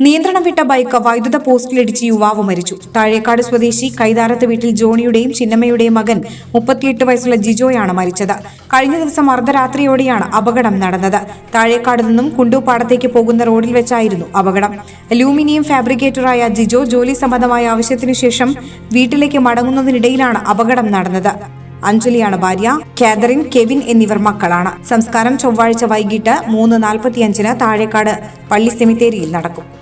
നിയന്ത്രണം വിട്ട ബൈക്ക് വൈദ്യുത പോസ്റ്റിലിടിച്ച് യുവാവ് മരിച്ചു. താഴേക്കാട് സ്വദേശി കൈതാരത്ത് വീട്ടിൽ ജോണിയുടെയും ചിന്നമ്മയുടെയും മകൻ മുപ്പത്തിയെട്ട് വയസ്സുള്ള ജിജോയാണ് മരിച്ചത്. കഴിഞ്ഞ ദിവസം അർദ്ധരാത്രിയോടെയാണ് അപകടം നടന്നത്. താഴേക്കാട് നിന്നും കുണ്ടൂപ്പാടത്തേക്ക് പോകുന്ന റോഡിൽ വെച്ചായിരുന്നു അപകടം. അലൂമിനിയം ഫാബ്രിക്കേറ്ററായ ജിജോ ജോലി സംബന്ധമായ ആവശ്യത്തിനു ശേഷം വീട്ടിലേക്ക് മടങ്ങുന്നതിനിടയിലാണ് അപകടം നടന്നത്. അഞ്ജലിയാണ് ഭാര്യ കാതറിൻ കെവിൻ എന്നിവർ മക്കളാണ്. സംസ്കാരം ചൊവ്വാഴ്ച വൈകിട്ട് മൂന്ന് നാൽപ്പത്തിയഞ്ചിന് താഴേക്കാട് പള്ളി സെമിത്തേരിയിൽ നടക്കും.